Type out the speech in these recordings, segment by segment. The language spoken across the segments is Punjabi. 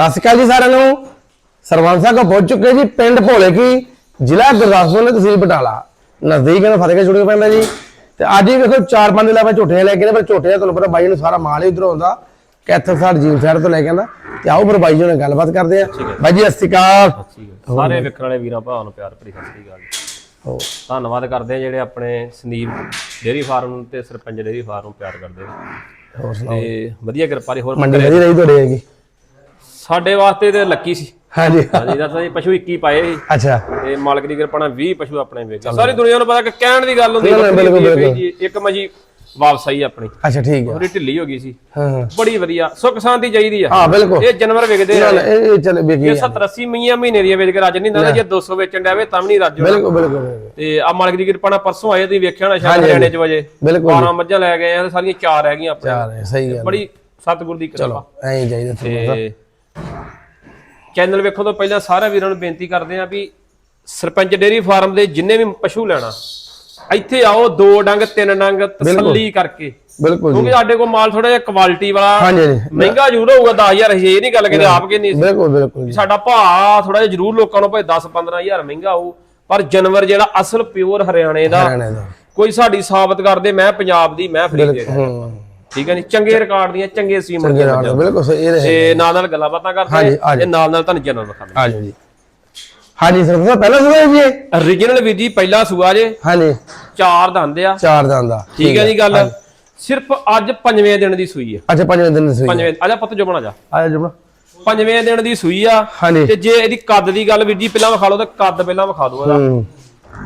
ਸਤਿ ਸ਼੍ਰੀ ਅਕਾਲ ਜੀ ਸਾਰਿਆਂ ਨੂੰ। ਸਰਵੰਸ ਕੋ ਪਹੁੰਚ ਚੁੱਕੇ ਜੀ ਪਿੰਡ ਭੋਲੇ ਕੀ ਜ਼ਿਲ੍ਹਾ ਗੁਰਦਾਸਪੁਰ ਨੇ ਤਹਿਸੀਲ ਬਟਾਲਾ। ਨਜ਼ਦੀਕ ਹੈ ਫਤਿਹਗੜ੍ਹ ਚੁੜੇ ਪੈਂਦਾ ਜੀ। ਤੇ ਅੱਜ ਹੀ ਵੇਖੋ ਚਾਰ ਪੰਜ ਲੈ ਮੈਂ ਝੋਟੀਆਂ ਲੈ ਕੇ ਨੇ ਪਰ ਝੋਟੀਆਂ ਤੁਹਾਨੂੰ ਪਤਾ ਬਾਈ ਨੂੰ ਸਾਰਾ ਮਾਲ ਹੀ ਆਉਂਦਾ। ਕੈਥਲ ਸਾਡ ਜੀਵ ਸ਼ਹਿਰ ਤੋਂ ਲੈ ਕੇ ਆਂਦਾ ਤੇ ਆਓ ਫਿਰ ਬਾਈ ਜੀ ਨਾਲ ਗੱਲਬਾਤ ਕਰਦੇ ਆ ਬਾਈ ਜੀ ਸਤਿ ਸ਼੍ਰੀ ਅਕਾਲ। ਸਾਰੇ ਵੇਖਣ ਵਾਲੇ ਵੀਰਾਂ ਭਰਾਵਾਂ ਨੂੰ ਪਿਆਰ ਭਰੀ ਸਤਿ ਸ੍ਰੀ ਅਕਾਲ ਜੀ। ਹੋ ਧੰਨਵਾਦ ਕਰਦੇ ਆ ਜਿਹੜੇ ਆਪਣੇ ਸੰਦੀਪ ਡੇਰੀ ਫਾਰਮ ਤੇ ਸਰਪੰਚ ਡੇਰੀ ਫਾਰਮ ਨੂੰ ਪਿਆਰ ਕਰਦੇ ਹੋਰ ਸੁਣਾਓ। ਤੇ ਵਧੀਆ ਕਿਰਪਾ ਦੀ ਹੋਰ ਮੰਡੀ ਰਹੀ ਤੁਹਾਡੀ ਹੈਗੀ। ਸਾਡੇ ਵਾਸਤੇ ਤੇ ਲੱਕੀ ਸੀ। ਹਾਂਜੀ। ਹਾਂਜੀ ਦਾ ਤਾਂ ਜੀ ਪਸ਼ੂ 21 ਪਾਏ ਸੀ। ਅੱਛਾ। ਤੇ ਮਾਲਕ ਦੀ ਕਿਰਪਾ ਨਾਲ 20 ਪਸ਼ੂ ਆਪਣੇ ਵੇਚ। ਸਾਰੀ ਦੁਨੀਆ ਨੂੰ ਪਤਾ ਕਿ ਕਹਿਣ ਦੀ ਗੱਲ ਹੁੰਦੀ ਬੱਕਰੀ ਬਿਲਕੁਲ, ਦੀ ਇੱਕ ਮਜੀ ਵਾਪਸ ਆਈ ਆਪਣੀ। ਅੱਛਾ ਠੀਕ ਹੈ। ਥੋੜੀ ਢਿੱਲੀ ਹੋ ਗਈ ਸੀ। ਹਾਂ ਹਾਂ। ਬੜੀ ਵਧੀਆ ਸੁੱਖ ਸ਼ਾਂਤੀ ਚਾਹੀਦੀ ਆ। ਹਾਂ ਬਿਲਕੁਲ। ਇਹ ਜਾਨਵਰ ਵਿਕਦੇ ਨਾ, ਆ। ਨਾ, ਇਹ ਚੱਲ ਵੇਖੀ ਇਹ 70 80 ਮੀਆਂ ਮਹੀਨੇ ਦੀਆਂ ਵੇਚ ਕੇ ਰੱਜ ਨਹੀਂ ਦਿੰਦਾ ਜੇ 200 ਵੇਚਣ ਡਿਆਵੇ ਤਾਂ ਵੀ ਨਹੀਂ ਰੱਜ। ਬਿਲਕੁਲ ਬਿਲਕੁਲ। ਤੇ ਆ ਮਾਲਕ ਦੀ ਕਿਰਪਾ ਨਾਲ ਪਰਸੋਂ ਆਏ ਤੁਸੀਂ ਵੇਖਿਆ ਹੋਣਾ ਸ਼ਾਇਦ ਹਰਿਆਣੇ ਚ ਵਜੇ। ਬਿਲਕੁਲ। 12 ਮੱਝਾਂ ਲੈ ਗਏ ਆ ਤੇ ਸਾਰੀਆਂ ਚਾਰ ਰਹਿ ਗਈਆਂ ਆਪਣੇ। ਚਾਰ ਹੈ ਸਹੀ ਗੱਲ ਬੜੀ ਸਤਿਗੁਰ ਦੀ ਕਿਰਪਾ। ਐਂ ਹੀ ਚਾਹੀਦਾ ਤੁਹਾਨੂੰ ਤੇ। ਚੈਨਲ ਵੇਖੋ ਤੋਂ ਪਹਿਲਾਂ ਸਾਰੇ ਵੀਰਾਂ ਨੂੰ ਬੇਨਤੀ ਕਰਦੇ ਆ ਵੀ ਸਰਪੰਚ ਡੇਰੀ ਫਾਰਮ ਦੇ ਜਿੰਨੇ ਵੀ ਪਸ਼ੂ ਲੈਣਾ ਇੱਥੇ ਆਓ ਦੋ ਡੰਗ ਤਿੰਨ ਡੰਗ ਤਸੱਲੀ ਕਰਕੇ। ਬਿਲਕੁਲ ਕਿਉਂਕਿ ਸਾਡੇ ਕੋਲ ਮਾਲ ਥੋੜਾ ਜਿਹਾ ਕੁਆਲਿਟੀ ਵਾਲਾ ਮਹਿੰਗਾ ਜ਼ਰੂਰ ਹੋਊਗਾ 10000 ਇਹ ਨਹੀਂ ਗੱਲ ਕਹਿੰਦੇ ਆਪ ਕਹਿੰਦੇ ਸੀ ਬਿਲਕੁਲ ਬਿਲਕੁਲ ਸਾਡਾ ਭਾਅ ਥੋੜਾ ਜਿਹਾ ਜ਼ਰੂਰ ਲੋਕਾਂ ਨੂੰ ਭਾਵੇਂ 10 15000 ਮਹਿੰਗਾ ਹੋਊ ਪਰ ਜਾਨਵਰ ਜਿਹੜਾ ਅਸਲ ਪਿਓਰ ਹਰਿਆਣੇ ਦਾ ਕੋਈ ਸਾਡੀ ਸਾਬਤ ਕਰਦੇ ਮੈਂ ਪੰਜਾਬ ਦੀ ਮੈਂ ਫਰੀਦ ਦੇ। ਹੂੰ। ਠੀਕ ਹੈ ਜੀ ਚੰਗੇ ਰਿਕਾਰਡ ਦੀਆਂ ਚੰਗੇ ਸੀਮਨ ਚੰਗੇ ਨਾਲ ਬਿਲਕੁਲ ਸਹੀ ਇਹ ਰਹੇ ਤੇ ਨਾਲ ਨਾਲ ਗੱਲਾਂ ਬਾਤਾਂ ਕਰਦੇ ਆ ਤੇ ਨਾਲ ਨਾਲ ਤੁਹਾਨੂੰ ਜਨਰਲ ਆ ਜਾਓ ਜੀ ਹਾਂਜੀ ਸਰ ਸਾਹਿਬ ਪਹਿਲਾਂ ਸੁਣਿਆ ਜੀ origignal ਵੀਰ ਜੀ ਪਹਿਲਾ ਸੂਆ ਜੇ। ਹਾਂਜੀ। ਚਾਰ ਦੰਦ ਆ। ਚਾਰ ਦਾ ਦਾ ਠੀਕ ਹੈ ਜੀ ਗੱਲ। ਸਿਰਫ ਅੱਜ ਪੰਜਵੇਂ ਦਿਨ ਦੀ ਸੂਈ ਹੈ ਅੱਛਾ ਪੰਜਵੇਂ ਦਿਨ ਦੀ ਸੂਈ ਪੰਜਵੇਂ ਆਜਾ ਪੁੱਤ ਜੋ ਬਣਾ ਜਾ। ਆ ਜਾ ਜੁਬਣਾ ਪੰਜਵੇਂ ਦਿਨ ਦੀ ਸੂਈ ਆ। ਤੇ ਜੇ ਇਹਦੀ ਕੱਦ ਦੀ ਗੱਲ ਵੀਰ ਜੀ ਪਹਿਲਾਂ ਵਿਖਾ ਲਓ ਤਾਂ ਕੱਦ ਪਹਿਲਾਂ ਵਿਖਾ ਦਿਓ ਇਹਦਾ। ਹੂੰ।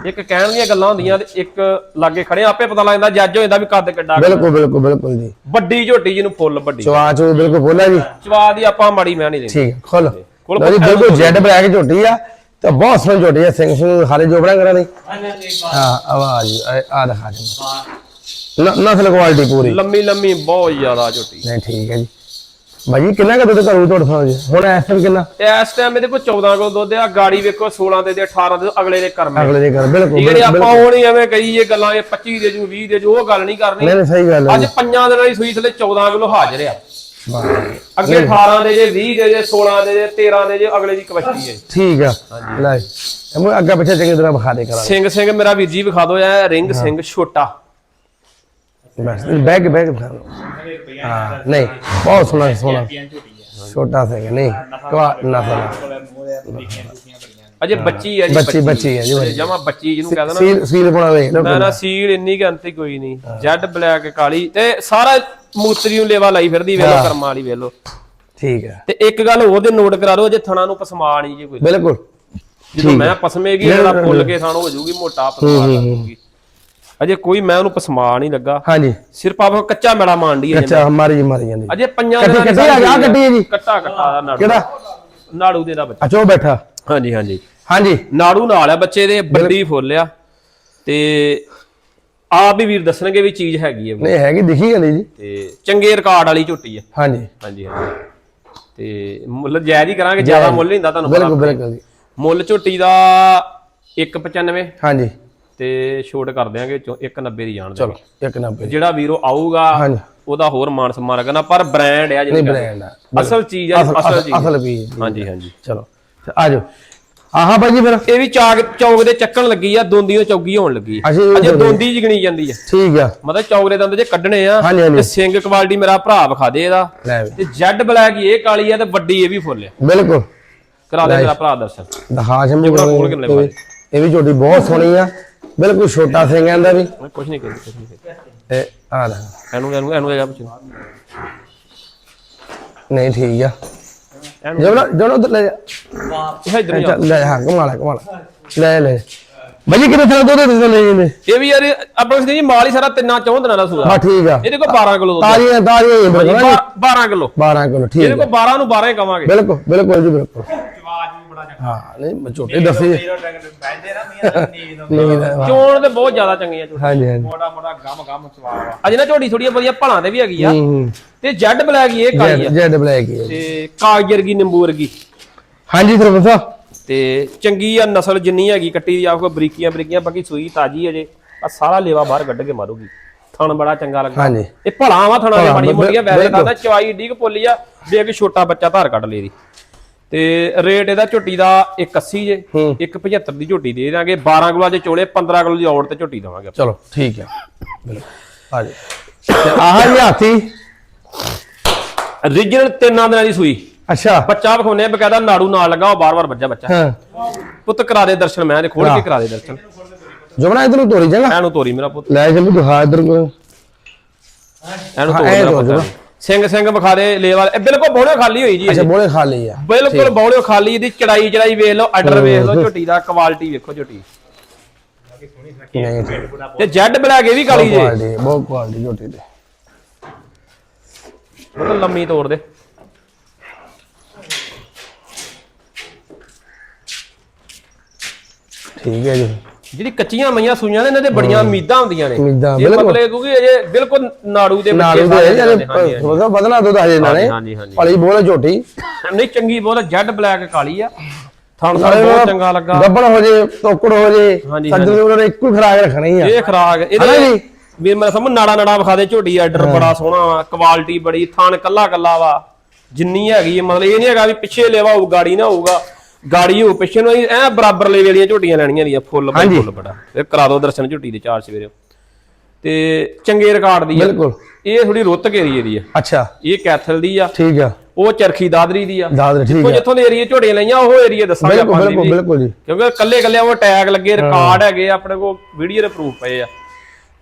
ਇੱਕ ਕਹਿਣ ਦੀਆਂ ਗੱਲਾਂ ਹੁੰਦੀਆਂ ਤੇ ਇੱਕ ਲਾਗੇ ਖੜੇ ਆਪੇ ਪਤਾ ਲੱਗਦਾ ਜੱਜ ਹੋ ਜਾਂਦਾ ਵੀ ਕੱਦ ਕਿੱਡਾ। ਬਿਲਕੁਲ ਬਿਲਕੁਲ ਬਿਲਕੁਲ ਜੀ। ਵੱਡੀ ਝੋਟੀ ਜਿਹਨੂੰ ਫੁੱਲ ਵੱਡੀ। ਚਵਾ ਚੋ ਬਿਲਕੁਲ ਬੋਲਾ ਜੀ। ਚਵਾ ਦੀ ਆਪਾਂ ਮਾੜੀ ਮੈਂ ਨਹੀਂ ਲੈਂਦੇ ਠੀਕ ਹੈ ਖੋਲ ਖੋਲ, ਲਓ ਜੀ ਬਿਲਕੁਲ ਜੈਡ ਬਲੈਕ ਝੋਟੀ ਆ ਤੇ ਬਹੁਤ ਸੋਹਣੀ ਝੋਟੀ ਆ ਸਿੰਘ ਸਿੰਘ ਹਾਲੇ ਜੋਬੜਾ ਕਰਾਂ ਨਹੀਂ ਹਾਂ ਆਵਾਜ਼ ਆ ਦਿਖਾ ਦੇ ਨਸਲ ਕੁਆਲਿਟੀ ਪੂਰੀ। ਲੰਮੀ ਲੰਮੀ ਬਹੁਤ ਜ਼ਿਆਦਾ ਝੋਟੀ। ਨਹੀਂ ਠੀਕ ਹੈ ਜੀ। ਭਾਜੀ ਕਿੰਨਾ ਕੁ ਦੁੱਧ ਕਰੂ ਤੁਹਾਡੇ ਸਾਹ ਜੀ ਹੁਣ ਇਸ ਟਾਈਮ ਕਿੰਨਾ? ਤੇ ਇਸ ਟਾਈਮ ਇਹਦੇ ਕੋਲ 14 ਕਿਲੋ ਦੁੱਧ ਆ ਗਾੜੀ ਵੇਖੋ 16 ਦੇ ਦੇ 18 ਦੇ ਅਗਲੇ ਦੇ ਕਰਮ ਅਗਲੇ ਦੇ ਕਰ ਬਿਲਕੁਲ ਜਿਹੜੇ ਆਪਾਂ ਹੁਣ ਐਵੇਂ ਕਹੀ ਇਹ ਗੱਲਾਂ ਇਹ 25 ਦੇ ਜੂ 20 ਦੇ ਜੂ ਉਹ ਗੱਲ ਨਹੀਂ ਕਰਨੀ। ਨਹੀਂ ਸਹੀ ਗੱਲ ਅੱਜ ਪੰਜਾਂ ਦਿਨਾਂ ਦੀ ਸੂਈ ਥਲੇ 14 ਕਿਲੋ ਹਾਜ਼ਰ ਆ। ਅੱਗੇ 18 ਦੇ ਜੇ 20 ਦੇ ਜੇ 16 ਦੇ ਜੇ 13 ਦੇ ਜੇ ਅਗਲੇ ਦੀ ਕਵਸ਼ਟੀ ਹੈ। ਠੀਕ ਆ। ਲੈ ਇਹਨੂੰ ਅੱਗਾ ਪਿੱਛੇ ਚੰਗੀ ਤਰ੍ਹਾਂ ਵਿਖਾ ਦੇ ਕਰਾਂ ਸਿੰਘ ਸਿੰਘ ਮੇਰਾ ਵੀਰ ਜੀ ਵਿਖਾ ਦਿਓ ਇਹ ਰਿੰਗ ਸਿੰਘ ਛੋਟਾ। ਬੈਗ ਬੈਗ ਵਿਖਾ ਦਿਓ। ਹਾਂ ਨਹੀਂ ਬਹੁਤ ਸੋਹਣਾ ਸੋਹਣਾ। ਛੋਟਾ ਸਿੰਘ ਨਹੀਂ? ਕਵਾ ਨਸਲ ਅਜੇ ਬੱਚੀ ਹੈ ਜੀ ਬੱਚੀ ਬੱਚੀ। ਹੈ ਜੀ ਜਮਾ ਬੱਚੀ ਜਿਹਨੂੰ ਕਹਿੰਦਾ ਨਾ ਸੀਲ ਸੀਲ ਬਣਾ ਲਓ ਨਾ ਨਾ ਸੀਲ ਇੰਨੀ ਗੰਤੀ ਕੋਈ ਨਹੀਂ। ਜੈਡ ਬਲੈਕ ਕਾਲੀ ਤੇ ਸਾਰਾ ਮੂਤਰੀ ਨੂੰ ਲੇਵਾ ਲਾਈ ਫਿਰਦੀ ਵੇਲੋ ਕਰਮਾਂ ਵਾਲੀ ਵੇਲੋ ਠੀਕ ਹੈ ਤੇ ਇੱਕ ਗੱਲ ਹੋਰ ਦੇ ਨੋਟ ਕਰਾ ਲਓ ਜੇ ਥਣਾ ਨੂੰ ਪਸਮਾ ਨਹੀਂ ਜੀ ਕੋਈ। ਬਿਲਕੁਲ। ਜਦੋਂ ਮੈਂ ਪਸਮੇਗੀ ਜਿਹੜਾ ਫੁੱਲ ਕੇ ਥਣ ਹੋ ਜਾਊਗੀ ਮੋਟਾ ਪਸਮਾ ਲੱਗੂਗੀ। ਅਜੇ ਕੋਈ ਮੈਂ ਉਹਨੂੰ ਪਸਮਾ ਨਹੀਂ ਲੱਗਾ। ਹਾਂਜੀ। ਸਿਰਫ ਆਪ ਕੱਚਾ ਮੇਲਾ ਮਾਂਡੀ ਹੈ ਅੱਛਾ ਮਾਰੀ ਜੀ ਮਾਰੀ ਜਾਂਦੀ। ਅਜੇ ਪੰਜਾਂ ਦੀ ਕੱਟੀ ਆ ਗਿਆ ਕੱਟੀ ਹੈ ਜੀ। ਕੱਟਾ ਕੱਟਾ ਦਾ ਨਾੜੂ। ਕਿਹੜਾ? ਨਾੜੂ ਦੇ ਦਾ ਬੱਚਾ। ਅੱਛਾ ਬੈਠਾ। ਹਾਂਜੀ ਹਾਂਜੀ। ਹਾਂਜੀ। ਨਾੜੂ ਨਾਲ ਆ ਬੱਚੇ ਦੇ ਵੱਡੀ ਫੁੱਲ ਆ। ਤੇ ਆਪ ਵੀ ਵੀਰ ਦੱਸਣਗੇ ਵੀ ਚੀਜ਼ ਹੈਗੀ ਹੈ ਨਹੀਂ ਹੈਗੀ ਦਿਖੀ ਜਾਂਦੀ ਜੀ। ਤੇ ਚੰਗੇ ਰਿਕਾਰਡ ਵਾਲੀ ਝੋਟੀ ਆ। ਹਾਂਜੀ। ਹਾਂਜੀ ਹਾਂਜੀ। ਤੇ ਮੁੱਲ ਜਾਇਜ਼ ਹੀ ਕਰਾਂਗੇ ਜ਼ਿਆਦਾ ਮੁੱਲ ਨਹੀਂ ਹੁੰਦਾ ਤੁਹਾਨੂੰ ਬਿਲਕੁਲ ਬਿਲਕੁਲ ਜੀ। ਮੁੱਲ ਝੋਟੀ ਦਾ 195 ਹਾਂਜੀ। ਤੇ ਛੋਟ ਕਰ ਦਿਆਂਗੇ ਚੋਂ 190 ਦੀ ਜਾਣ ਦੇ ਚਲੋ ਇੱਕ ਨੰਬਰ ਜਿਹੜਾ ਵੀਰੋ ਆਊਗਾ ਉਹਦਾ ਹੋਰ ਮਾਨ ਸਨਮਾਨ ਕਰਨਾ ਪਰ ਬ੍ਰਾਂਡ ਆ ਜਿਹੜੀ ਬ੍ਰਾਂਡ ਆ। ਅਸਲ ਚੀਜ਼ ਆ ਅਸਲ ਚੀਜ਼ ਅਸਲ ਵੀ ਹਾਂਜੀ ਹਾਂਜੀ। ਚਲੋ ਤੇ ਆ ਜਾਓ ਆਹਾਂ ਭਾਜੀ ਫਿਰ। ਇਹ ਵੀ ਚਾਕ ਚੌਕ ਦੇ ਚੱਕਣ ਲੱਗੀ ਆ ਦੋਂਦੀਆਂ ਚੌਗੀ ਹੋਣ ਲੱਗੀ ਅਜੇ ਦੋਂਦੀ ਜਿਗਣੀ ਜਾਂਦੀ ਆ। ਠੀਕ ਆ। ਮਤਲਬ ਚੌਕ ਦੇ ਦੰਦ ਜੇ ਕੱਢਣੇ ਆ ਤੇ ਸਿੰਗ ਕੁਆਲਿਟੀ ਮੇਰਾ ਭਰਾ ਵਿਖਾ ਦੇ ਇਹਦਾ। ਤੇ ਜੈਡ ਬਲੈਕ ਇਹ ਕਾਲੀ ਆ ਤੇ ਵੱਡੀ ਇਹ ਵੀ ਫੁੱਲ ਆ। ਬਿਲਕੁਲ। ਕਰਾ ਦੇ ਮੇਰਾ ਭਰਾ ਦਰਸ਼ਨ। ਦਿਖਾ ਸ਼ਮੀ ਖੋਲ ਕੇ ਲੈ ਭਾਜੀ। ਇਹ ਵੀ ਝੋਟੀ ਬਹੁਤ ਸੋਹਣੀ ਆ। ਬਿਲਕੁਲ ਛੋਟਾ ਸਿੰਘ ਆਂਦਾ ਵੀ। ਕੁਝ ਨਹੀਂ ਕਰੀ ਕੁਝ ਨਹੀਂ ਤੇ ਆ ਲੈ। ਇਹਨੂੰ ਇਹਨੂੰ ਇਹਨੂੰ ਹੈਗਾ ਪੁੱਛੋ। ਨਹੀਂ ਠੀਕ ਆ। ਜਮਨਾ ਜਮਨਾ ਉਧਰ ਲੈ ਜਾ। ਇਹ ਇਧਰ ਚੱਲ ਲੈ ਹਾਂ ਕਮਾਲਾ ਕਮਾਲਾ ਲੈ। ਲੈ ਭਾਜੀ ਕਿੰਨੇ ਥਾਂ ਦੁੱਧ ਦੇ ਲੈ ਜਾਂਦੇ? ਇਹ ਵੀ ਯਾਰ ਆਪਣੇ ਸਿੰਘ ਜੀ ਮਾਲ ਹੀ ਸਾਰਾ ਤਿੰਨਾਂ ਚੌਂ ਦਿਨਾਂ ਦਾ ਸੂਆ। ਹਾਂ ਠੀਕ ਆ। ਇਹਦੇ ਕੋਲ 12 ਕਿਲੋ ਨਾ ਜੀ। 12 ਕਿਲੋ। 12 ਕਿਲੋ ਠੀਕ ਇਹਦੇ ਕੋਲ 12 ਨੂੰ 12 ਹੀ ਕਵਾਂਗੇ। ਬਿਲਕੁਲ ਬਿਲਕੁਲ ਜੀ ਬਿਲਕੁਲ। ਹਾਂ ਨਹੀਂ ਮੈਂ ਝੋਟੇ ਦੱਸੀ। ਨਹੀਂ ਨਾ ਚੋਣ ਤੇ ਬਹੁਤ ਜ਼ਿਆਦਾ ਚੰਗੀਆਂ ਝੋਟੀਆਂ ਹਾਂਜੀ ਹਾਂਜੀ। ਮੋਟਾ ਮੋਟਾ ਗਮ ਗਮ ਸਵਾਵਾ ਅਜੇ ਨਾ ਝੋਟੀ ਥੋੜੀਆਂ ਵਧੀਆ ਭਲਾਂ ਦੇ ਵੀ ਹੈਗੀ ਆ। ਹੂੰ ਤੇ ਜੈਡ ਬਲੈਕ ਹੀ ਇਹ ਕਾਲੀ ਆ। ਜੈਡ ਬਲੈਕ ਹੀ ਹੈ ਤੇ ਕਾਗਜ਼ ਵਰਗੀ ਨਿੰਬੂ ਵਰਗੀ। ਹਾਂਜੀ ਸਰਪੰਚ ਸਾਹਿਬ। ਤੇ ਚੰਗੀ ਆ ਨਸਲ ਜਿੰਨੀ ਹੈਗੀ ਕੱਟੀ ਦੀ ਆਪ ਕੋ ਬਰੀਕੀਆਂ ਬਰੀਕੀਆਂ ਬਾਕੀ ਸੂਈ ਤਾਜੀ ਅਜੇ ਆ ਸਾਰਾ ਲੇਵਾ ਬਾਹਰ ਕੱਢ ਕੇ ਮਾਰੂਗੀ। ਥਣ ਬੜਾ ਚੰਗਾ ਲੱਗਾ ਹਾਂਜੀ। ਇਹ ਭਲਾ ਵਾ ਥਣਾ ਦੇ ਭਲਾ, ਮਾੜੀ ਬਿਲ- ਮੋਟੀਆਂ ਵੈਸੇ ਬਿਲਕੁਲ। ਕਰਦਾ ਚਵਾਈ ਢੀਕ ਪੋਲੀ ਆ ਜੇ ਕਿ ਛੋਟਾ ਬੱਚਾ ਧਾਰ ਕੱਢ ਲੇ ਦੀ ਤੇ ਰੇਟ ਇਹਦਾ ਝੋਟੀ ਦਾ 180 ਜੇ 175 ਦੀ ਝੋਟੀ ਦੇ ਦਾਂਗੇ 12 ਕਿਲੋ ਅੱਜ ਚੋਲੇ 15 ਕਿਲੋ ਦੀ ਔੜ ਤੇ ਝੋਟੀ ਦਵਾਂਗੇ ਚਲੋ ਠੀਕ ਹੈ ਬਿਲਕੁਲ ਆ ਜੀ ਆਹ ਜੀ ਹਾਥੀ। ਰੀਜਨਲ ਤਿੰਨਾਂ ਦਿਨਾਂ ਦੀ ਸੂਈ। ਅੱਛਾ। ਬੱਚਾ ਵਿਖਾਉਨੇ ਬਕਾਇਦਾ ਨਾੜੂ ਨਾਲ ਲੱਗਾ ਉਹ ਬਾਰ-ਬਾਰ ਵੱਜਾ ਬੱਚਾ। ਹਾਂ। ਪੁੱਤ ਕਰਾ ਦੇ ਦਰਸ਼ਨ ਮੈਂ ਖੋਲ ਕੇ ਕਰਾ ਦੇ ਦਰਸ਼ਨ। ਜਮਨਾ ਇਧਰ ਨੂੰ ਤੋਰੀ ਚੰਗਾ। ਐਨੂੰ ਤੋਰੀ ਮੇਰਾ ਪੁੱਤ। ਲੈ ਜੰਮੂ ਦਿਖਾ ਇਧਰ ਕੋ ਐਨੂੰ ਐਂ ਮੇਰਾ ਪੁੱਤ। ਸਿੰਘ ਸਿੰਘ ਵਿਖਾ ਦੇ ਲੇਵਲ ਇਹ ਬਿਲਕੁਲ ਬੌਲੇ ਖਾਲੀ ਹੋਈ ਜੀ। ਅੱਛਾ ਬੋਲੇ ਖਾ ਲਈ ਆ। ਬਿਲਕੁਲ ਬੌਲੇ ਖਾਲੀ ਇਹਦੀ ਚੜਾਈ ਚੜਾਈ ਵੇਖ ਲਓ ਆਰਡਰ ਵੇਖ ਲਓ ਝੋਟੀ ਦਾ ਕੁਆਲਿਟੀ ਵੇਖੋ ਝੋਟੀ। ਨਹੀਂ। ਤੇ ਜੈਡ ਬਲੈਕ ਇਹ ਵੀ ਕਾਲੀ ਜੇ। ਕੁਆਲਿਟੀ ਬਹੁਤ ਕੁਆਲਿਟੀ ਝੋਟੀ ਦੇ ਮਤਲਬ ਲੰਮੀ ਤੋੜ ਦੇ। ਠੀਕ ਹੈ ਜੀ। ਜਿਹੜੀ ਕੱਚੀਆਂ ਮਈਆਂ ਸੂਈਆਂ ਨੇ ਇਹਨਾਂ ਦੇ ਬੜੀਆਂ ਉਮੀਦਾਂ ਹੁੰਦੀਆਂ ਨੇ। ਉਮੀਦਾਂ, ਬਿਲਕੁਲ। ਕਿਉਂਕਿ ਅਜੇ ਬਿਲਕੁਲ ਨਾੜੂ ਦੇ ਨਾਲੂ ਦੇ ਸਾਰੇ ਜਿਹੜੇ ਨੇ, ਹਾਂਜੀ, ਹਾਂਜੀ। ਮਤਲਬ ਬਦਨਾ ਦੁੱਧ ਹਜੇ ਇਹਨਾਂ ਨੇ। ਹਾਂਜੀ, ਹਾਂਜੀ। ਭਲੀ ਬੋਲੇ ਝੋਟੀ। ਨਹੀਂ ਚੰਗੀ ਬਹੁਤ ਜੈਡ ਬਲੈਕ ਕਾਲੀ ਆ। ਥਣ ਥਣ ਬਹੁਤ ਚੰਗਾ ਲੱਗਾ। ਗੱਬਣ ਹੋ ਜੇ ਤੋਕੜ ਹੋ ਜੇ ਸੱਜਣ ਉਹਨਾਂ ਨੇ ਇੱਕੋ ਹੀ ਖਰਾਕ ਰੱਖਣੀ ਆ। ਇਹ ਖਰਾਕ ਇਹਦੇ? ਵੀ ਮੈਂ ਸਮਝ ਨਾੜਾ ਨਾੜਾ ਵਿਖਾ ਦੇ ਝੋਟੀ ਆਰਡਰ ਬੜਾ ਸੋਹਣਾ ਵਾ ਕੁਆਲਿਟੀ ਬੜੀ ਥਣ ਕੱਲਾ ਕੱਲਾ ਵਾ। ਜਿੰਨੀ ਹੈਗੀ ਮਤਲਬ ਇਹ ਨਹੀਂ ਹੈਗਾ ਵੀ ਪਿੱਛੇ ਲੈਵਾ ਹੋਊ ਗਾੜੀ ਨਾ ਹੋਊਗਾ। ਗਾੜੀ ਹੋ ਪਿੱਛੇ ਨੂੰ ਐ ਬਰਾਬਰ ਲੈ ਵਾਲੀਆਂ ਝੋਟੀਆਂ ਲੈਣੀਆਂ ਦੀਆਂ ਫੁੱਲ ਬਾਈ। ਫੁੱਲ ਬੜਾ। ਇਹ ਕਰਾ ਦਿਓ ਦਰਸ਼ਨ ਝੋਟੀ ਦੇ ਚਾਰ ਸਵੇਰੇ। ਤੇ ਚੰਗੇ ਰਿਕਾਰਡ ਦੀ ਆ। ਬਿਲਕੁਲ। ਇਹ ਥੋੜੀ ਰੁੱਤ ਕੇ ਏਰੀਏ ਦੀ ਆ। ਅੱਛਾ। ਇਹ ਕੈਥਲ ਦੀ ਆ। ਠੀਕ ਆ। ਉਹ ਚਰਖੀ ਦਾਦਰੀ ਦੀ ਆ। ਦਾਦਰ ਠੀਕ ਜਿੱਥੋਂ ਆ। ਜਿੱਥੋਂ ਦੇ ਏਰੀਏ ਝੋਟੀਆਂ ਲਈਆਂ ਉਹ ਏਰੀਏ ਦੱਸਾਂਗੇ ਬਿਲਕੁਲ ਆਪਾਂ ਬਿਲਕੁਲ ਬਿਲਕੁਲ ਜੀ। ਕਿਉਂਕਿ ਕੱਲੇ ਕੱਲੇ ਉਹ ਟੈਗ ਲੱਗੇ ਰਿਕਾਰਡ ਹੈਗੇ ਆਪਣੇ ਕੋਲ ਵੀਡੀਓ ਦੇ ਪ੍ਰੂਫ ਪਏ ਆ।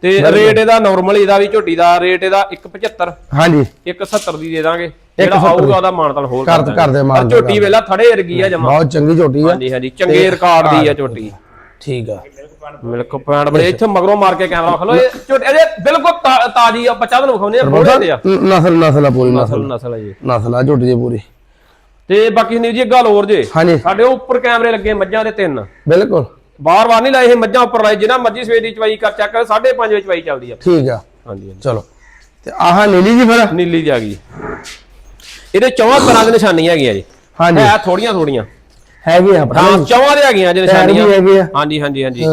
ਤੇ ਰੇਟ ਇਹਦਾ ਨਾਰਮਲ ਇਹਦਾ ਵੀ ਝੋਟੀ ਦਾ ਰੇਟ ਇਹਦਾ 175 ਹਾਂਜੀ। 170 ਦੀ ਦੇ ਦਾਂਗੇ। ਜਿਹੜਾ ਆਊਗਾ ਉਹਦਾ ਮਾਨਤਨ ਹੋਰ ਕਰ-। ਕਰ ਦੇ ਮਾਨ ਝੋਟੀ ਵੇਲਾ ਥੜੇ ਵਰਗੀ ਆ ਜਮਾ। ਬਹੁਤ ਚੰਗੀ ਝੋਟੀ ਆ। ਹਾਂਜੀ ਹਾਂਜੀ ਚੰਗੇ ਰਿਕਾਰਡ ਦੀ ਆ ਝੋਟੀ। ਠੀਕ ਆ। ਮਿਲਕ ਪੈਂਟ ਬੜੇ ਇੱਥੇ ਮਗਰੋਂ ਮਾਰ ਕੇ ਕੈਮਰਾ ਖਲੋ। ਇਹ ਝੋਟੀ ਅਜੇ ਬਿਲਕੁਲ ਤਾਜ਼ੀ ਆ ਬੱਚਾ ਤੁਹਾਨੂੰ ਵਿਖਾਉਂਦੇ ਆ ਬੋਲੇ ਤੇ ਆ। ਨਸਲ ਨਸਲ ਆ ਪੂਰੀ ਨਸਲ ਨਸਲ। ਆ ਜੀ। ਨਸਲ ਆ ਝੋਟੀ ਦੀ ਪੂਰੀ। ਤੇ ਬਾਕੀ ਨਹੀਂ ਜੀ ਗੱਲ ਹੋਰ ਜੇ। ਸਾਡੇ ਉੱਪਰ ਕੈਮਰੇ ਲੱਗੇ ਮੱਝਾਂ ਦੇ ਤਿੰਨ। ਬਿਲਕੁਲ। ਬਾਰ ਬਾਰ ਨਹੀਂ ਲਾਏ ਇਹ ਮੱਝਾਂ ਉੱਪਰ ਲਾਏ ਜਿਹਨਾਂ ਮਰਜ਼ੀ ਸਵੇਰ ਦੀ ਚਵਾਈ ਕਰ ਚੱਕ 5:30 ਵਜੇ ਚਵਾਈ ਚੱਲਦੀ ਆ। ਠੀਕ ਆ। ਹਾਂਜੀ ਚਲੋ। ਤੇ ਆਹ ਨੀਲੀ ਜੀ ਫਿਰ? ਨੀਲੀ ਜਾ ਗਈ। ਇਹਦੇ ਚੌਹਾਂ ਤਰ੍ਹਾਂ ਦੀ ਨਿਸ਼ਾਨੀਆਂ ਹੈਗੀਆਂ ਜੀ। ਹਾਂਜੀ। ਹੈ ਥੋੜੀਆਂ ਥੋੜੀਆਂ ਹੈਗੇ ਆ ਆਪਣਾ ਹਾਂ ਚੌਹਾਂ ਦੇ ਹੈਗੀਆਂ ਜੀ ਪੈਰ ਵੀ ਨਿਸ਼ਾਨੀਆਂ। ਹੈਗੇ ਆ। ਹਾਂਜੀ ਹਾਂਜੀ ਹਾਂਜੀ।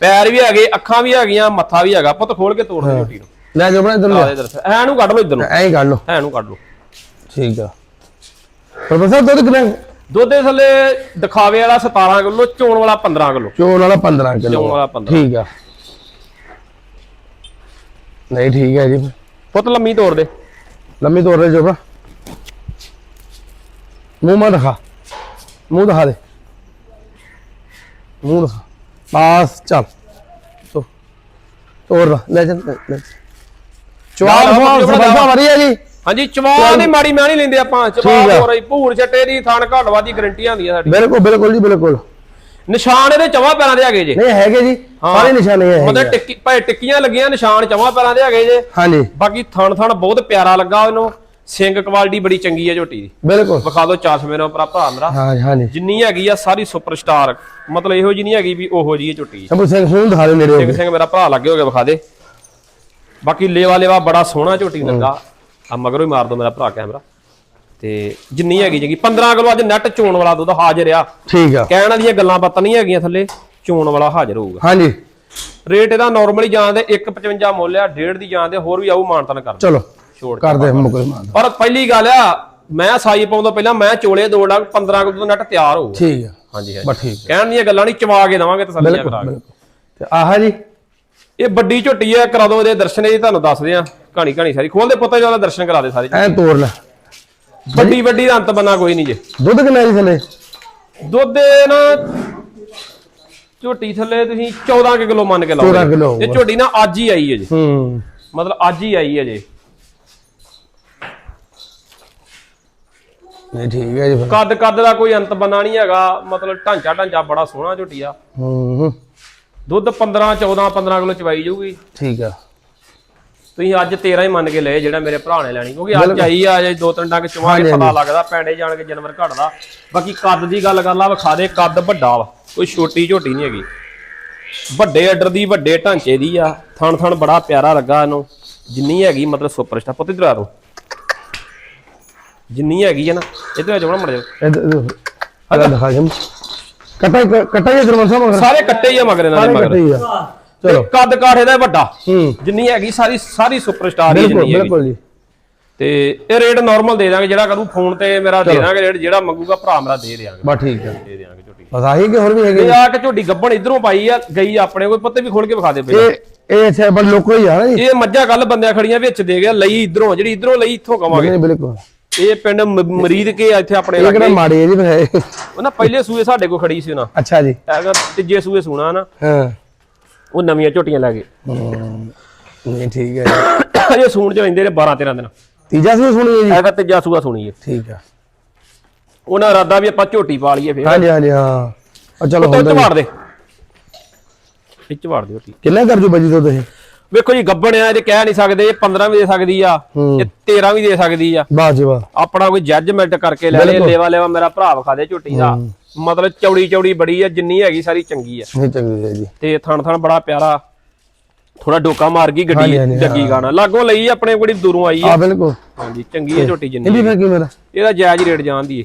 ਪੈਰ ਵੀ ਹੈਗੇ ਅੱਖਾਂ ਵੀ ਹੈਗੀਆਂ ਮੱਥਾ ਵੀ ਹੈਗਾ। ਪੁੱਤ ਖੋਲ ਕੇ ਤੋੜ ਦੇ ਝੋਟੀ ਨੂੰ। ਲੈ ਜੋ ਬਣਾ ਇਧਰ ਦੇ ਦਰਸ ਐ ਨੂੰ ਕੱਢ ਲਓ ਇਧਰ ਨੂੰ। ਐਂ ਕੱਢ ਲਓ। ਐ ਨੂੰ ਕੱਢ ਲਓ। ਠੀਕ ਆ। ਪ੍ਰੋਫੈਸਰ ਦੁੱਧ ਕਿੰਨਾ ਦੁੱਧ ਦੇ ਥੱਲੇ ਦਿਖਾਵੇ ਵਾਲਾ 17 ਕਿਲੋ ਚੋਣ ਵਾਲਾ 15 ਕਿਲੋ। ਚੋਣ ਵਾਲਾ 15 ਕਿਲੋ। ਚੋਣ ਵਾਲਾ 15 ਠੀਕ ਆ। ਨਹੀਂ ਠੀਕ ਹੈ ਜੀ। ਪੁੱਤ ਲੰਮੀ ਤੋੜ ਦੇ। ਲੰਮੀ ਤੋਰ ਰਹੇ ਜੋਬਾ ਮੂੰਹ ਮਾ ਦਿਖਾ। ਮੂੰਹ ਦਿਖਾ ਦੇ। ਮੂੰਹ ਦਿਖਾ। ਬਸ ਚੱਲ। ਤੋ ਤੋਰ ਦਾ ਲੈ ਜਾ ਲੈ ਲੈ। ਚਵਾਲ ਫਾਲ ਬੜਾ ਸਬਜ਼ਾ ਵਧੀਆ ਜੀ। ਹਾਂਜੀ ਚਵਾ ਦੀ ਮਾੜੀ ਮੈਂ ਨਹੀਂ ਲੈਂਦੇ ਆਪਾਂ। ਚਵਾ ਠੀਕ ਆ। ਹੋ ਰਹੀ ਭੂਰ ਛੱਟੇ ਦੀ ਥਣ ਘਾਟਵਾ ਦੀ ਗਰੰਟੀ ਹੁੰਦੀ ਆ ਸਾਡੀ। ਬਿਲਕੁਲ ਬਿਲਕੁਲ ਜੀ ਬਿਲਕੁਲ। ਨਿਸ਼ਾਨ ਇਹਦੇ ਚਵਾ ਪੈਰਾਂ ਦੇ ਹੈਗੇ ਜੇ। ਨਹੀਂ ਹੈਗੇ ਜੀ। ਸਾਰੇ ਨਿਸ਼ਾਨੇ ਹੈ ਮਤਲਬ ਟਿੱਕੀ ਭਾਵੇਂ ਟਿੱਕੀਆਂ ਲੱਗੀਆਂ ਨਿਸ਼ਾਨ ਚਵਾ ਪੈਰਾਂ ਦੇ ਹੈਗੇ ਜੇ। ਹਾਂਜੀ। ਬਾਕੀ ਥਣ ਥਣ ਬਹੁਤ ਪਿਆਰਾ ਲੱਗਾ ਉਹਨੂੰ। ਸਿੰਘ ਕੁਆਲਿਟੀ ਬੜੀ ਚੰਗੀ ਹੈ ਝੋਟੀ ਦੀ। ਬਿਲਕੁਲ। ਵਿਖਾ ਦਿਓ ਚਾਸ਼ਮੇ ਨਾਲ ਭਰਾ ਮੇਰਾ ਹਾਂ ਹਾਂਜੀ ਜਿੰਨੀ ਹੈਗੀ ਆ ਸਾਰੀ ਸੁਪਰਸਟਾਰ ਮਤਲਬ ਇਹੋ ਜੀ ਨਹੀਂ ਹੈਗੀ ਵੀ ਉਹੋ ਜੀ ਝੋਟੀ। ਸ਼ੰਭੂ ਸਿੰਘ ਹੁਣ ਦਿਖਾ ਦੇ ਨੇੜੇ ਸਿੰਘ ਸਿੰਘ ਮੇਰਾ ਭਰਾ ਲੱਗੇ ਹੋਗੇ ਵਿਖਾ ਦੇ। ਬਾਕੀ ਲੇਵਾ ਲੇਵਾ ਬੜਾ ਸੋਹਣਾ ਝੋਟੀ ਲੱਗਾ। ਆ ਮਗਰੋਂ ਹੀ ਮਾਰ ਦੋ ਮੇਰਾ ਭਰਾ ਕੈਮਰਾ। ਤੇ ਜਿੰਨੀ ਹੈਗੀ ਜਗੀ 15 ਕਿਲੋ ਅੱਜ ਨੈਟ ਚੋਣ ਵਾਲਾ ਦੁੱਧ ਹਾਜ਼ਰ ਆ। ਠੀਕ ਆ। ਕਹਿਣ ਵਾਲੀਆਂ ਗੱਲਾਂ ਬਾਤਾਂ ਨਹੀਂ ਹੈਗੀਆਂ ਥੱਲੇ ਚੋਣ ਵਾਲਾ ਹਾਜ਼ਰ ਹੋਊਗਾ। ਹਾਂਜੀ ਰੇਟ ਇਹਦਾ ਨਾਰਮਲੀ ਜਾਂਦੇ 155 ਮੁੱਲ ਆ ਡੇਢ ਦੀ ਜਾਂਦੇ ਹੋਰ ਵੀ ਆਊ ਮਾਨਤਨ ਕਰ ਚਲੋ। ਛੋੜ ਕਰਦੇ ਮੁਕਲ ਮਾਰ। ਪਰ ਪਹਿਲੀ ਗੱਲ ਆ ਮੈਂ ਸਾਈ ਪਾਉਣ ਤੋਂ ਪਹਿਲਾਂ ਮੈਂ ਚੋਲੇ ਦੋ ਡੰਗ 15 ਕਿਲੋ ਦਾ ਨੈਟ ਤਿਆਰ ਹੋਊ ਠੀਕ ਆ। ਹਾਂਜੀ ਹਾਂਜੀ। ਬਸ ਠੀਕ ਕਹਿਣ ਦੀਆਂ ਗੱਲਾਂ ਨਹੀਂ ਚਵਾ ਕੇ ਦਵਾਂਗੇ ਤਸੱਲੀਆਂ ਕਰਾ ਕੇ। ਤੇ ਆਹ ਜੀ। ਇਹ ਵੱਡੀ ਝੋਟੀ ਆ ਕਰਾ ਦੋ ਇਹਦੇ ਦਰਸ਼ਨ ਇਹ ਤੁਹਾਨੂੰ ਦੱਸਦੇ ਆ ਕਹਾਣੀ ਕਹਾਣੀ ਸਾਰੀ। ਖੋਲ ਦੇ ਪੁੱਤਾਂ ਵਾਲਾ ਦਰਸ਼ਨ ਕਰਾ ਦੇ ਸਾਰੇ ਐ ਤੋੜ ਲੈ। ਵੱਡੀ ਵੱਡੀ ਦਾ ਅੰਤ ਬੰਨਾ ਕੋਈ ਨਹੀਂ ਜੇ। ਦੁੱਧ ਕਿੰਨਾ ਜੀ ਥੱਲੇ? ਦੁੱਧ ਨਾ ਝੋਟੀ ਥੱਲੇ ਤੁਸੀਂ 14 ਕੁ ਕਿਲੋ ਮੰਨ ਕੇ ਲਾਓ 14 ਕਿਲੋ ਇਹ ਝੋਟੀ ਨਾ ਅੱਜ ਹੀ ਆਈ ਹੈ ਜੀ। ਹੂੰ। ਮਤਲਬ ਅੱਜ ਹੀ ਆਈ ਹੈ ਜੀ। ਨਹੀਂ ਠੀਕ ਹੈ ਜੀ ਫਿਰ। ਕੱਦ ਕੱਦ ਦਾ ਕੋਈ ਅੰਤ ਬੰਨਾ ਨਹੀਂ ਹੈਗਾ। ਮਤਲਬ ਢਾਂਚਾ ਢਾਂਚਾ ਬੜਾ ਸੋਹਣਾ ਝੋਟੀ ਆ ਹੂੰ। ਹੂੰ, ਦੁੱਧ 15 14 15 ਕਿਲੋ ਚਵਾਈ ਜਾਊਗੀ। ਠੀਕ ਆ। ਤੁਸੀਂ ਅੱਜ 13 ਹੀ ਮੰਨ ਕੇ ਲਏ ਜਿਹੜਾ ਮੇਰੇ ਭਰਾ ਨੇ ਲੈਣੀ। ਕਿਉਂਕਿ ਅੱਜ ਆਈ ਆ ਜੇ ਦੋ ਤਿੰਨ ਡੰਗ ਚਵਾ ਕੇ ਪਤਾ ਲੱਗਦਾ ਪੈਂਡੇ ਜਾਣ ਕੇ ਜਾਨਵਰ ਘਟਦਾ। ਬਾਕੀ ਕੱਦ ਦੀ ਗੱਲ ਕਰ ਲਾ ਵਿਖਾ ਦੇ ਕੱਦ ਵੱਡਾ ਵਾ। ਕੋਈ ਛੋਟੀ ਝੋਟੀ ਨਹੀਂ ਹੈਗੀ। ਵੱਡੇ ਆਰਡਰ ਦੀ ਵੱਡੇ ਢਾਂਚੇ ਦੀ ਆ। ਥਣ ਥਣ ਬੜਾ ਪਿਆਰਾ ਲੱਗਾ ਇਹਨੂੰ। ਜਿੰਨੀ ਹੈਗੀ ਮਤਲਬ ਸੁਪਰਸਟਾਰ। ਪੁੱਤ ਇਧਰ ਆ ਤੂੰ। ਜਿੰਨੀ ਹੈਗੀ ਹੈ ਨਾ ਇਧਰ ਆ ਜਾਣਾ ਮੜ ਜਾ ਇਹ ਦਿਖਾ ਜਮ ਕਟਾ ਕਟਾ ਜੀ ਦਰਵਾਜ਼ਾ ਮਗਰ। ਸਾਰੇ ਕੱਟੇ ਹੀ ਆ ਮਗਰ ਇਹਨਾਂ ਦੇ ਸਾਰੇ ਮਗਰ। ਕੱਟੇ ਹੀ ਆ। ਤੇ ਚਲੋ। ਕੱਦ ਕਾਠ ਇਹਦਾ ਵੱਡਾ। ਹੂੰ। ਜਿੰਨੀ ਹੈਗੀ ਸਾਰੀ ਸਾਰੀ ਸੁਪਰਸਟਾਰ ਹੀ ਜਿੰਨੀ ਹੈਗੀ। ਬਿਲਕੁਲ ਜੀ। ਤੇ ਇਹ ਰੇਟ ਨਾਰਮਲ ਦੇ ਦਾਂਗੇ ਜਿਹੜਾ ਕਰੂ ਫੋਨ ਤੇ ਮੇਰਾ ਦੇ ਦਾਂਗੇ ਰੇਟ ਜਿਹੜਾ ਮੰਗੂਗਾ ਭਰਾ ਮੇਰਾ ਦੇ ਦਿਆਂਗੇ। ਬਸ ਠੀਕ ਹੈ ਦੇ ਦਿਆਂਗੇ ਝੋਟੀ। ਬਸ ਆਹੀ ਕਿ ਹੋਰ ਵੀ ਹੈਗੇ ਇਹ ਆ ਕਿ ਝੋਟੀ ਗੱਬਣ ਇਧਰੋਂ ਪਾਈ ਆ ਗਈ ਆਪਣੇ ਕੋਈ ਪੱਤੇ ਵੀ ਖੋਲ ਕੇ ਵਿਖਾ ਦੇ ਪਹਿਲਾਂ। ਇਹ ਇਹ ਇੱਥੇ ਬੜ ਲੋਕੋ ਹੀ ਆ ਇਹ ਮੱਝਾਂ ਕੱਲ ਬੰਦਿਆਂ ਖੜੀਆਂ ਵਿੱਚ ਦੇ ਗਿਆ ਲਈ ਇਧਰੋਂ ਜਿਹੜੀ ਇਧਰੋਂ ਲਈ ਇੱਥੋਂ ਕਵਾਂਗੇ। ਬਿਲਕੁਲ। ਇਹ ਪਿੰਡ ਮ- ਮਰੀਦ ਕੇ ਆ ਇੱਥੇ ਆਪਣੇ ਇਹ ਕਿਹੜਾ ਲੱਗੇ। ਮਾੜੀ ਹੈ ਜੀ ਫਿਰ ਉਹ ਨਾ ਪਹਿਲੇ ਸੂਏ ਸਾਡੇ ਕੋਲ ਖੜੀ ਸੀ ਉਹਨਾਂ ਅੱਛਾ ਜੀ। ਹੈਗਾ ਤੀਜੇ ਸੂਏ ਸੂਣਾ ਨਾ। ਹਾਂ। ਉਹ ਨਵੀਆਂ ਝੋਟੀਆਂ ਲੈ ਗਏ। ਹਮ, ਨਹੀਂ ਠੀਕ ਹੈ। ਜੀ ਅਜੇ ਸੂਣ ਚ ਰਹਿੰਦੇ ਨੇ 12 13 ਦਿਨ। ਤੀਜਾ ਸੀ ਸੁਣੀ ਹੈ ਜੀ? ਹੈਗਾ ਤੀਜਾ ਸੂਆ ਸੁਣੀ ਹੈ। ਠੀਕ ਹੈ। ਉਹਨਾਂ ਇਰਾਦਾ ਵੀ ਆਪਾਂ ਝੋਟੀ ਪਾ ਲਈਏ ਫੇਰ। ਹਾਂਜੀ ਹਾਂਜੀ ਹਾਂ। ਉਹ ਚਲੋ ਹੁੰਦਾ ਝਵਾੜ ਦੇ। ਵਿੱਚ ਵਾੜ ਦੇ ਝੋਟੀ। ਕਿੰਨਾ ਕਰ ਜੂ ਬਜੀ ਤੋਂ ਤੁਸੀਂ ਵੇਖੋ ਜੀ ਗੱਬਣ ਆ ਜੇ ਕਹਿ ਨਹੀਂ ਸਕਦੇ ਇਹ 15 ਵੀ ਦੇ ਸਕਦੀ ਆ। ਇਹ 13 ਵੀ ਦੇ ਸਕਦੀ ਆ। ਵਾਹ ਜੀ ਵਾਹ। ਆਪਣਾ ਕੋਈ ਜੱਜਮੈਂਟ ਕਰਕੇ ਲੈ ਲੈ ਲੇਵਾ ਲੇਵਾ ਮੇਰਾ ਭਰਾ ਵਿਖਾ ਦੇ ਝੋਟੀ ਦਾ। ਮਤਲਬ ਚੌੜੀ ਚੌੜੀ ਬੜੀ ਆ ਜਿੰਨੀ ਹੈਗੀ ਸਾਰੀ ਚੰਗੀ ਆ। ਨਹੀਂ ਚੰਗੀ ਹੈ ਜੀ। ਤੇ ਥਣ ਥਣ ਬੜਾ ਪਿਆਰਾ ਥੋੜਾ ਡੋਕਾ ਮਾਰ ਗਈ ਗੱਡੀ ਜੱਗੀ ਗਾਣਾ। ਲਾਗੋਂ ਲਈ ਆਪਣੇ ਕੋਲ ਦੂਰੋਂ ਆਈ ਆ। ਆ ਬਿਲਕੁਲ। ਹਾਂਜੀ ਚੰਗੀ ਹੈ ਝੋਟੀ ਜਿੰਨੀ ਇਹਦੀ ਫਿਰ ਕੀ ਮੇਰਾ? ਇਹਦਾ ਜਾਇਜ਼ ਰੇਟ ਜਾਣਦੀ ਏ।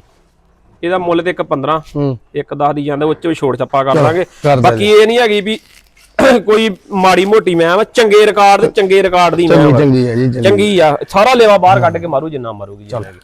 ਇਹਦਾ ਮੁੱਲ ਤੇ ਇੱਕ 15 ਹੂੰ। ਇੱਕ 10 ਦੀ ਜਾਂਦਾ ਉਹ ਚ ਵੀ ਛੋੜ ਛੱਪਾ ਕਰ ਦਾਂਗੇ। ਬਾਕੀ ਇਹ ਨਹੀਂ ਹੈਗੀ ਵੀ ਕੋਈ ਮਾੜੀ ਮੋਟੀ ਮੈਂ ਵਾ ਚੰਗੇ ਰਿਕਾਰਡ ਤੇ ਚੰਗੇ ਰਿਕਾਰਡ ਦੀ ਮੈਂ ਚੰਗੀ ਹੈ ਜੀ ਚੰਗੀ। ਆ। ਸਾਰਾ ਲੇਵਾ ਬਾਹਰ ਕੱਢ ਕੇ ਮਾਰੂ ਜਿੰਨਾ ਮਾਰੂਗੀ ਵੀ।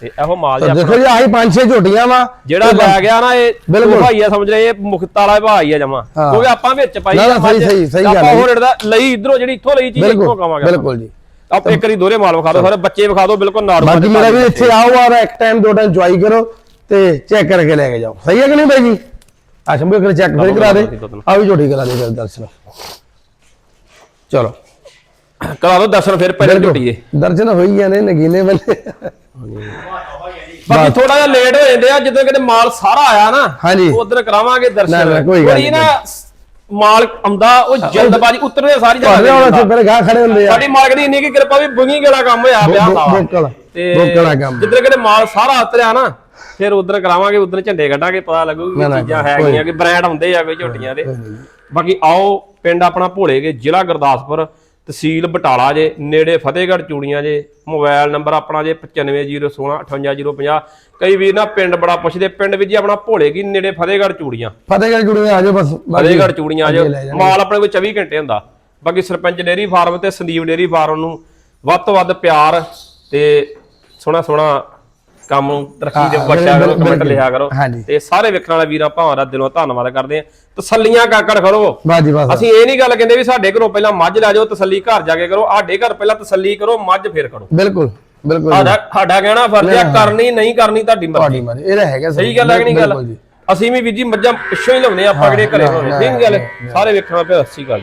ਤੇ ਇਹੋ ਮਾਲ ਜਿਹਾ ਦੇਖੋ ਜੀ ਆਹੀ ਪੰਜ ਛੇ ਝੋਟੀਆਂ ਵਾ। ਜਿਹੜਾ ਲੈ ਗਿਆ ਨਾ ਇਹ ਬਿਲਕੁਲ। ਭਾਈ ਆ ਸਮਝ ਰਹੇ ਇਹ ਮੁਖਤ ਵਾਲਾ ਭਾਈ ਆ ਜਮਾ। ਕਿਉਂਕਿ ਆਪਾਂ ਵਿੱਚ ਪਾਈ ਨਾ, ਆ ਸਹੀ, ਸਹੀ, ਸਹੀ ਗੱਲ ਆਪਾਂ ਹੋਰ ਇਹਦਾ ਲਈ ਇਧਰੋਂ ਜਿਹੜੀ ਇੱਥੋਂ ਲਈ ਚੀਜ਼ ਇੱਥੋਂ ਕਵਾਂਗੇ। ਬਿਲਕੁਲ ਜੀ। ਆਪ ਇੱਕ ਵਾਰੀ ਦੋਰੇ ਮਾਲ ਵਿਖਾ ਦਿਓ ਸਾਰੇ ਬੱਚੇ ਵਿਖਾ ਦਿਓ ਬਿਲਕੁਲ ਨਾਰਮਲ ਬਾਕੀ ਮੇਰਾ ਵੀ ਇੱਥੇ ਆਓ ਆ ਇੱਕ ਟਾਈਮ ਦੋ ਟਾਈਮ ਜੁਆਈ ਕਰੋ ਤੇ ਚੈੱਕ ਕਰਕੇ ਲੈ ਕੇ ਜਾਓ। ਸਹੀ ਹੈ ਕਿ ਨਹੀਂ ਬਾਈ ਜੀ? ਆ ਸ਼ੰਭੂ ਕਰ ਚੈੱਕ ਫਿਰ ਕਰਾ ਦੇ। ਆ ਵੀ ਝੋਟੀ ਕਰਾ ਦੇ ਫਿਰ ਦਰਸ਼ਨ ਚਲੋ। ਕਰਾ ਦਿਓ ਦਰਸ਼ਨ ਫਿਰ ਪਹਿਲੇ ਝੋਟੀਏ ਦਰਸ਼ਨ ਹੋਈ ਜਾਂਦੇ ਨਗੀਨੇ ਬੰਦੇ ਬਾਕੀ ਥੋੜਾ ਜਿਹਾ ਲੇਟ ਹੋ ਜਾਂਦੇ ਆ ਜਦੋਂ ਕਿਤੇ ਮਾਲ ਸਾਰਾ ਆਇਆ ਨਾ ਹਾਂਜੀ। ਉਧਰ ਕਰਾਵਾਂਗੇ ਦਰਸ਼ਨ। ਕੋਈ ਗੱਲ ਨਾ ਮਾਲ ਆਉਂਦਾ ਉਹ ਜਲਦਬਾਜ਼ੀ ਉਤਰਦੇ ਸਾਰੀ ਜਗ੍ਹਾ ਨਾਲ ਉੱਥੇ ਪਹਿਲੇ ਗਾਹ ਖੜੇ ਹੁੰਦੇ ਆ। ਸਾਡੀ ਮਾਲਕ ਦੀ ਇੰਨੀ ਕੀ ਕਿਰਪਾ ਵੀ ਬੁੰਗੀ ਗੇੜਾ ਕੰਮ ਹੋਇਆ ਪਿਆ। ਬੋਕਲ। ਤੇ ਬੋਕਲਾ ਕੰਮ। ਜਿੱਧਰ ਕਿਤੇ ਮਾਲ ਸਾਰਾ ਉਤਰਿਆ ਨਾ ਫਿਰ ਉਧਰ ਕਰਾਵਾਂਗੇ ਉਧਰ ਝੰਡੇ ਕੱਢਾਂਗੇ ਪਤਾ ਲੱਗੂਗਾ ਕਿ ਚੀਜ਼ਾਂ ਹੈਗੀਆਂ ਕਿ ਬ੍ਰਾਂਡ ਹੁੰਦੇ ਆ ਕੋਈ ਝੋਟੀਆਂ ਦੇ। ਬਾਕੀ ਆਓ ਪਿੰਡ ਆਪਣਾ ਭੋਲੇਗੇ ਜ਼ਿਲ੍ਹਾ ਗੁਰਦਾਸਪੁਰ ਤਹਿਸੀਲ ਬਟਾਲਾ ਜੇ ਨੇੜੇ ਫਤਿਹਗੜ੍ਹ ਚੂੜੀਆਂ ਜੇ ਮੋਬਾਈਲ ਨੰਬਰ ਆਪਣਾ ਜੇ 950116 58050 ਕਈ ਵੀਰ ਨਾ ਪਿੰਡ ਬੜਾ ਪੁੱਛਦੇ ਪਿੰਡ ਵੀ ਜੀ ਆਪਣਾ ਭੋਲੇਗੀ ਨੇੜੇ ਫਤਿਹਗੜ੍ਹ ਚੂੜੀਆਂ? ਫਤਿਹਗੜ੍ਹ ਜੁੜੇ ਆ ਜਾਓ ਬਸ ਫਤਿਹਗੜ੍ਹ ਚੂੜੀਆਂ ਜਾਣਗੇ। ਮਾਲ ਆਪਣੇ ਕੋਲ 24 ਘੰਟੇ ਹੁੰਦਾ। ਬਾਕੀ ਸਰਪੰਚ ਡੇਰੀ ਫਾਰਮ ਤੇ ਸੰਦੀਪ ਡੇਰੀ ਫਾਰਮ ਨੂੰ ਵੱਧ ਤੋਂ ਵੱਧ ਪਿਆਰ ਤੇ ਸੋਹਣਾ ਸੋਹਣਾ ਕੰਮ ਤਰੱਕੀ ਦੇ ਬਖਸ਼ਿਆ ਕਰੋ ਕਮੈਂਟ ਲਿਆ ਕਰੋ। ਤੇ ਸਾਰੇ ਵੇਖਣ ਵਾਲੇ ਵੀਰਾਂ ਭਾਵਾਂ ਦਾ ਦਿਲੋਂ ਧੰਨਵਾਦ ਕਰਦੇ ਆ ਤਸੱਲੀਆਂ ਕਾਕੜ ਕਰੋ ਬਸ ਅਸੀਂ ਇਹ ਨਹੀਂ ਗੱਲ ਕਹਿੰਦੇ ਵੀ ਸਾਡੇ ਘਰੋਂ ਪਹਿਲਾਂ ਮੱਝ ਲੈ ਜਾਓ ਤਸੱਲੀ ਘਰ ਜਾ ਕੇ ਕਰੋ। ਸਾਡੇ ਘਰ ਪਹਿਲਾਂ ਤਸੱਲੀ ਕਰੋ ਮੱਝ ਫੇਰ ਕਰੋ ਬਿਲਕੁਲ ਬਿਲਕੁਲ। ਸਾਡਾ ਸਾਡਾ ਕਹਿਣਾ ਫਰਜ਼ ਆ ਕਰਨੀ ਨਹੀਂ ਕਰਨੀ ਤੁਹਾਡੀ ਮਰਜ਼ੀ। ਇਹ ਤਾਂ ਹੈਗਾ ਸਹੀ ਗੱਲ ਹੈ ਕਿ ਨਹੀਂ ਗੱਲ। ਅਸੀਂ ਵੀ ਵੀਰ ਜੀ ਮੱਝਾਂ ਪਿੱਛੋਂ ਹੀ ਲਾਉਂਦੇ ਆ ਆਪਾਂ ਕਿਹੜੇ ਘਰੇ ਲਾਉਂਦੇ ਠੀਕ ਗੱਲ? ਸਾਰੇ ਵੇਖਣਾ ਪਿਆ ਅੱਛੀ ਗੱਲ